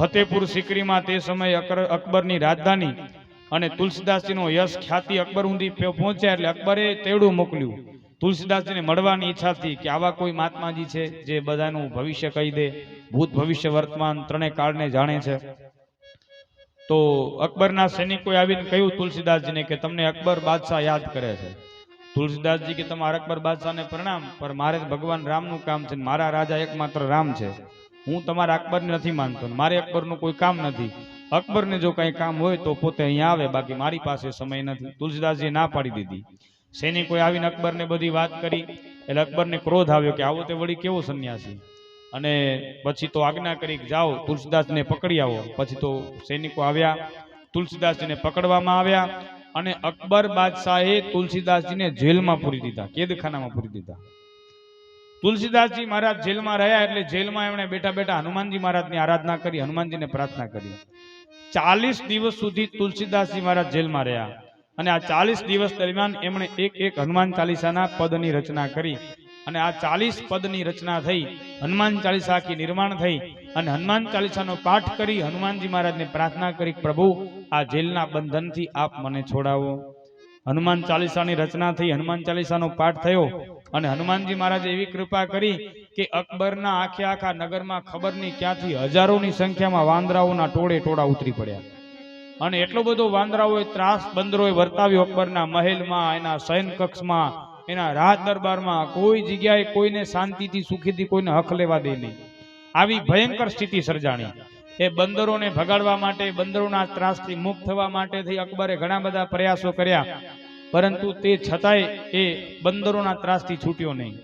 ફતેપુર સિકરીમાં તે સમયે અકર- અકબરની રાજધાની અને તુલસીદાસજીનો યશ ખ્યાતિ અકબર સુધી પહોંચ્યા એટલે અકબરે તેડું મોકલ્યું. તુલસીદાસજીને મળવાની ઈચ્છાથી કે આવા કોઈ મહાત્માજી છે જે બધાનું ભવિષ્ય કહી દે, ભૂત ભવિષ્ય વર્તમાન ત્રણેય કાળને જાણે છે. તો અકબરના સૈનિકોએ આવીને કહ્યું તુલસીદાસજીને કે તમને અકબર બાદશાહ યાદ કરે છે. તુલસીદાસજી કે તમારા અકબર બાદશાહને પ્રણામ પણ મારે ભગવાન રામનું કામ છે મારા રાજા એકમાત્ર રામ છે. હું તમારા અકબરને નથી માનતો મારે અકબરનું કોઈ કામ નથી. અકબરને જો કંઈ કામ હોય તો પોતે અહીંયા આવે, બાકી મારી પાસે સમય નથી. તુલસીદાસજીએ ના પાડી દીધી. સૈનિકોએ આવીને અકબરને બધી વાત કરી? એટલે અકબરને ક્રોધ આવ્યો કે આવો તે વળી કેવો સંન્યાસી? અને પછી તો આજ્ઞા કરી જાઓ, તુલસીદાસને પકડી આવો. પછી તો સૈનિકો આવ્યા, તુલસીદાસજીને પકડવામાં આવ્યા અને અકબર બાદશાહે તુલસીદાસજીને જેલમાં પૂરી દીધા, કેદખાનામાં પૂરી દીધા. તુલસીદાસજી મહારાજ જેલમાં રહ્યા એટલે જેલમાં એમણે બેઠા બેઠા હનુમાનજી મહારાજની આરાધના કરી, હનુમાનજીને પ્રાર્થના કરી. ચાલીસ દિવસ સુધી તુલસીદાસજી મહારાજ જેલમાં રહ્યા અને આ ચાલીસ દિવસ દરમિયાન એમણે એક એક હનુમાન ચાલીસાના પદની રચના કરી અને આ ચાલીસ પદની રચના થઈ, હનુમાન ચાલીસા આખી નિર્માણ થઈ અને હનુમાન ચાલીસાનો પાઠ કરી, હનુમાનજી મહારાજને પ્રાર્થના કરી પ્રભુ, આ જેલના બંધનથી આપ મને છોડાવો. હનુમાન ચાલીસાની રચના થઈ, હનુમાન ચાલીસાનો પાઠ થયો અને હનુમાનજી મહારાજે એવી કૃપા કરી કે અકબરના આખે આખા નગરમાં ખબર નહીં ક્યાંથી હજારોની સંખ્યામાં વાંદરાઓના ટોળે ટોળા ઉતરી પડ્યા. અને એટલો બધો વાંદરાઓએ ત્રાસ બંદરોએ વર્તાવ્યો અકબરના મહેલમાં, એના શયન કક્ષમાં એના રાજ દરબારમાં. કોઈ જગ્યાએ કોઈને શાંતિથી સુખીથી કોઈને હક લેવા દે નહીં. આવી ભયંકર સ્થિતિ સર્જાણી. એ બંદરોને ભગાડવા માટે, બંદરોના ત્રાસથી મુક્ત થવા માટે થઈ અકબરે ઘણા બધા પ્રયાસો કર્યા. પરંતુ તે છતાંય એ બંદરોના ત્રાસથી છૂટ્યો નહીં.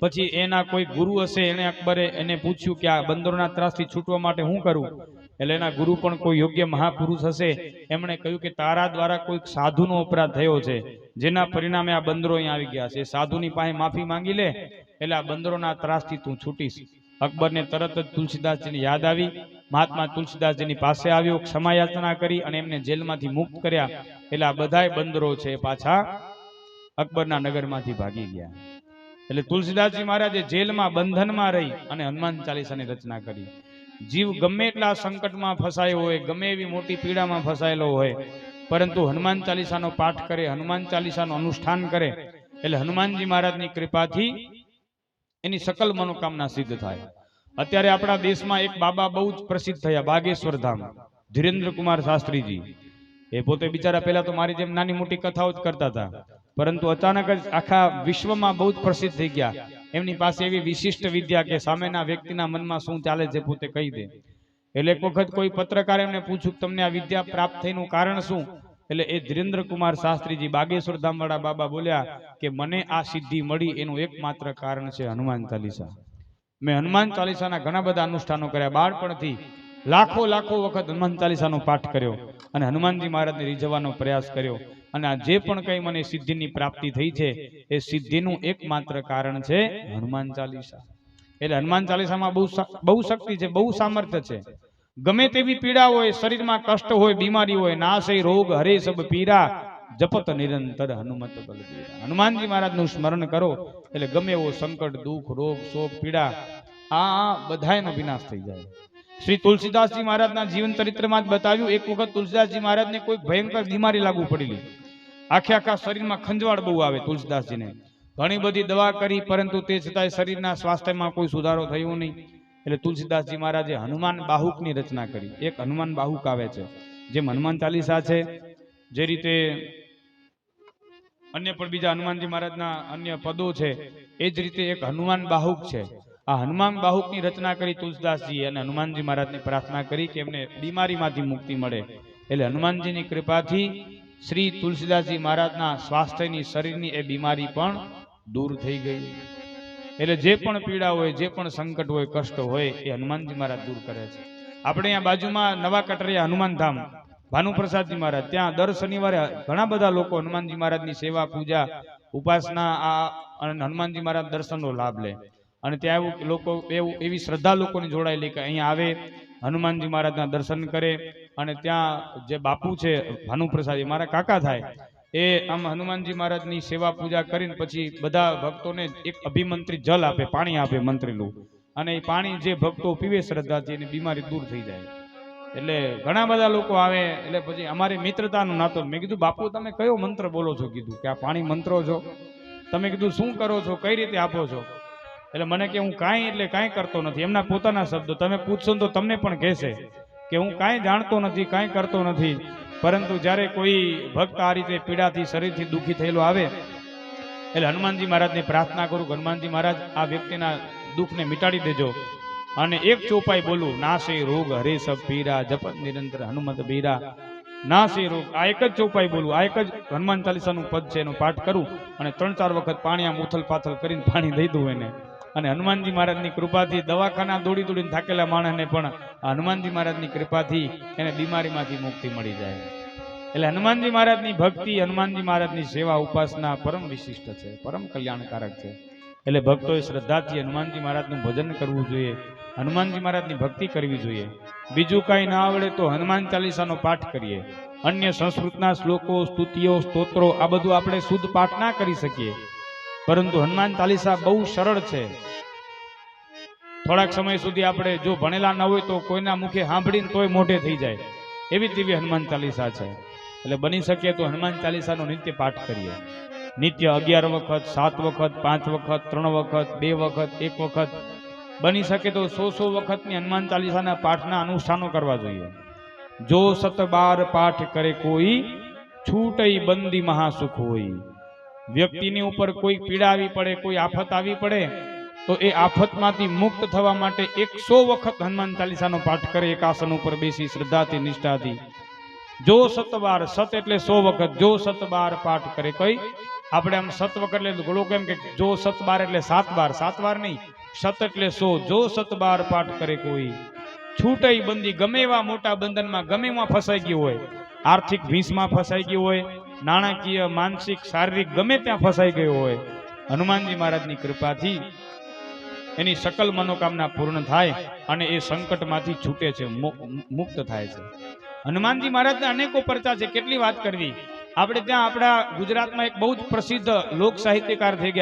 પછી એના કોઈ ગુરુ હશે એને અકબરે એને પૂછ્યું કે આ બંદરોના ત્રાસથી છૂટવા માટે શું કરું? એટલે એના ગુરુ પણ કોઈ યોગ્ય મહાપુરુષ હશે? એમણે કહ્યું કે તારા દ્વારા કોઈક સાધુનો અપરાધ થયો છે, જેના પરિણામે આ બંદરો અહીંયા આવી ગયા છે. સાધુની પાસે માફી માંગી લે, એટલે આ બંદરોના ત્રાસથી તું છૂટીશ. અકબરને તરત જ તુલસીદાસજીની યાદ આવી મહાત્મા તુલસીદાસજીની પાસે આવ્યો ક્ષમા યાચના કરી અને એમને જેલમાંથી મુક્ત કર્યા. એટલે આ બધાય બંદરો છે પાછા અકબરના નગરમાંથી ભાગી ગયા. એટલે તુલસીદાસજી મહારાજે જેલમાં, બંધનમાં રહી અને હનુમાન ચાલીસાની રચના કરી. જીવ ગમે એટલા સંકટમાં ફસાયો હોય, ગમે એવી મોટી પીડામાં ફસાયેલો હોય, પરંતુ હનુમાન ચાલીસાનો પાઠ કરે, હનુમાન ચાલીસાનું અનુષ્ઠાન કરે, એટલે હનુમાનજી મહારાજની કૃપાથી એની સકલ મનોકામના સિદ્ધ થાય. અત્યારે આપણા દેશમાં એક બાબા બહુ જ પ્રસિદ્ધ થયા, બાગેશ્વર ધામ. ધીરેન્દ્ર શાસ્ત્રીજી. એ પોતે બિચારા પહેલા તો મારી જેમ નાની મોટી કથાઓ જ કરતા હતા. પરંતુ અચાનક જ આખા વિશ્વમાં બહુ જ પ્રસિદ્ધ થઈ ગયા. એમની પાસે એવી વિશિષ્ટ વિદ્યા કે સામેના વ્યક્તિના મનમાં શું ચાલે છે પોતે કહી દે. એટલે એક વખત કોઈ પત્રકાર એમને પૂછ્યું તમને આ વિદ્યા પ્રાપ્ત થઈનું કારણ શું? એટલે એ ધીરેન્દ્ર કુમાર શાસ્ત્રીજી બાગેશ્વર ધામવાળા બાબા બોલ્યા કે મને આ સિદ્ધિ મળી એનું એકમાત્ર કારણ છે હનુમાન ચાલીસા. મેં હનુમાન ચાલીસાના ઘણા બધા અનુષ્ઠાનો કર્યા. બાળપણથી લાખો લાખો વખત હનુમાન ચાલીસાનો પાઠ કર્યો અને હનુમાનજી મહારાજને રીઝવવાનો પ્રયાસ કર્યો. અને આ જે પણ કંઈ મને સિદ્ધિની પ્રાપ્તિ થઈ છે, એ સિદ્ધિનું એકમાત્ર કારણ છે હનુમાન ચાલીસા. એટલે હનુમાન ચાલીસામાં બહુ બહુ શક્તિ છે, બહુ સામર્થ્ય છે. ગમે તેવી પીડા હોય, શરીરમાં કષ્ટ હોય, બીમારી હોય નાશ રોગ, હરે સબ પીરા જપત નિરંતર હનુમત બલબીરા હનુમાનજી મહારાજનું સ્મરણ કરો, એટલે ગમે એવો સંકટ, દુઃખ, રોગ, શોક, પીડા, આ બધાયનો વિનાશ થઈ જાય. શ્રી તુલસીદાસજી મહારાજના જીવન ચરિત્રમાં જ બતાવ્યું, એક વખત તુલસીદાસજી મહારાજને કોઈ ભયંકર બીમારી લાગુ પડેલી. આખે આખા શરીરમાં ખંજવાળ બહુ આવે તુલસીદાસજીને. ઘણી બધી દવા કરી, પરંતુ તે છતાંય શરીરના સ્વાસ્થ્યમાં કોઈ સુધારો થયો નહીં. એટલે તુલસીદાસજી મહારાજે હનુમાન બાહુકની રચના કરી. એક હનુમાન બાહુક આવે છે, જેમ હનુમાન ચાલીસા છે, જે રીતે અન્ય પણ બીજા હનુમાનજી મહારાજના અન્ય પદો છે. એ જ રીતે એક હનુમાન બાહુક છે. આ હનુમાન બાહુકની રચના કરી તુલસીદાસજી અને હનુમાનજી મહારાજની પ્રાર્થના કરી કે એમને બીમારીમાંથી મુક્તિ મળે. એટલે હનુમાનજીની કૃપાથી શ્રી તુલસીદાસજી મહારાજના સ્વાસ્થ્યની, શરીરની એ બીમારી પણ દૂર થઈ ગઈ. એટલે જે પણ પીડા હોય, જે પણ સંકટ હોય, કષ્ટ હોય, એ હનુમાનજી મહારાજ દૂર કરે છે. આપણે અહીંયા બાજુમાં નવા કટરિયા હનુમાન ધામ. ભાનુપ્રસાદજી મહારાજ, ત્યાં દર શનિવારે ઘણા બધા લોકો હનુમાનજી મહારાજની સેવા, પૂજા, ઉપાસના, આ અને હનુમાનજી મહારાજ દર્શનનો લાભ લે. અને ત્યાં એવું લોકો, એવું, એવી શ્રદ્ધા લોકોની જોડાયેલી કે અહીંયા આવે, હનુમાનજી મહારાજના દર્શન કરે, અને ત્યાં જે બાપુ છે, ભાનુપ્રસાદી મારા કાકા થાય, એ આમ હનુમાનજી મહારાજની સેવા, પૂજા કરીને પછી બધા ભક્તોને એક અભિમંત્રી જલ આપે, પાણી આપે મંત્રીલું અને એ પાણી જે ભક્તો પીવે શ્રદ્ધાથી, એની બીમારી દૂર થઈ જાય. એટલે ઘણા બધા લોકો આવે, એટલે પછી અમારી મિત્રતાનો નાતો. મેં કીધું, બાપુ, તમે કયો મંત્ર બોલો છો? કીધું કે, આ પાણી મંત્રો છો. તમે કીધું, શું કરો છો? કઈ રીતે આપો છો? એટલે મને કે, હું કાંઈ એટલે કાંઈ કરતો નથી. એમના પોતાના શબ્દો, તમે પૂછશો તો તમને પણ કહેશે કે હું કાંઈ જાણતો નથી, કાંઈ કરતો નથી. પરંતુ જ્યારે કોઈ ભક્ત આ રીતે પીડાથી, શરીરથી દુઃખી થયેલો આવે, એટલે હનુમાનજી મહારાજને પ્રાર્થના કરું, હનુમાનજી મહારાજ આ વ્યક્તિના દુઃખને મિટાડી દેજો. અને એક ચોપાઈ બોલું નાશે રોગ હરે સબ પીરા, જપત નિરંતર હનુમત બીરા. નાશે રોગ, આ એક જ ચોપાઈ બોલું, આ એક જ હનુમાન ચાલીસાનું પદ છે, એનો પાઠ કરું અને ત્રણ ચાર વખત પાણી આમ ઉથલ પાથલ કરીને પાણી દઈ દઉં એને. અને હનુમાનજી મહારાજની કૃપાથી દવાખાના દોડી દોડીને થાકેલા માણસને પણ હનુમાનજી મહારાજની કૃપાથી એને બીમારીમાંથી મુક્તિ મળી જાય. એટલે હનુમાનજી મહારાજની ભક્તિ, હનુમાનજી મહારાજની સેવા ઉપાસના પરમ વિશિષ્ટ છે, પરમ કલ્યાણકારક છે. એટલે ભક્તોએ શ્રદ્ધાથી હનુમાનજી મહારાજનું ભજન કરવું જોઈએ. હનુમાનજી મહારાજની ભક્તિ કરવી જોઈએ. બીજું કાંઈ ના આવડે તો હનુમાન ચાલીસાનો પાઠ કરીએ. અન્ય સંસ્કૃતના શ્લોકો, સ્તુતિઓ, સ્તોત્રો, આ બધું આપણે શુદ્ધ પાઠ ના કરી શકીએ. પરંતુ હનુમાન ચાલીસા બહુ સરળ છે. થોડાક સમય સુધી આપણે જો ભણેલા ન હોય તો કોઈના મુખે સાંભળીને તોય મોઢે થઈ જાય. એવી તેવી હનુમાન ચાલીસા છે. એટલે બની શકે તો હનુમાન ચાલીસાનો નિત્ય પાઠ કરીએ. નિત્ય અગિયાર વખત, સાત વખત, પાંચ વખત, ત્રણ વખત, બે વખત, એક વખત બની શકે તો સો સો વખતની હનુમાન ચાલીસાના પાઠના અનુષ્ઠાનો કરવા જોઈએ. જો સત બાર પાઠ કરે કોઈ, છૂટઈ બંદી મહાસુખ હોય. વ્યક્તિની ઉપર કોઈ પીડા આવી પડે, કોઈ આફત આવી પડે, તો એ આફતમાંથી મુક્ત થવા માટે એકસો વખત હનુમાન ચાલીસાનો પાઠ કરે, એક આસન ઉપર બેસી શ્રદ્ધાથી, નિષ્ઠાથી. જો સતવાર સત એટલે સો વખત, જો સતબાર પાઠ કરે કઈ, આપણે આમ સત વખત એટલે લોકો કેમ કે જો સત બાર એટલે સાત બાર, સાત વાર નહીં સત એટલે સો. જો સત બાર પાઠ કરે કોઈ. છૂટઈ બંદી ગમે એવા મોટા બંધનમાં ગમે એમાં ફસાઈ ગયું હોય. આર્થિક ભીંસમાં ફસાઈ ગયું હોય. નાણાકીય, માનસિક, શારીરિક ગમે ત્યાં ફસાઈ ગયો હોય. હનુમાનજી મહારાજની કૃપાથી એની સકલ મનોકામના પૂર્ણ થાય અને એ સંકટમાંથી છૂટે છે મુક્ત થાય છે. હનુમાનજી મહારાજના અનેકો પરચા છે. કેટલી વાત કરવી. આપણે ત્યાં આપણા ગુજરાતમાં એક બહુ જ પ્રસિદ્ધ લોક સાહિત્યકાર થઈ ગયા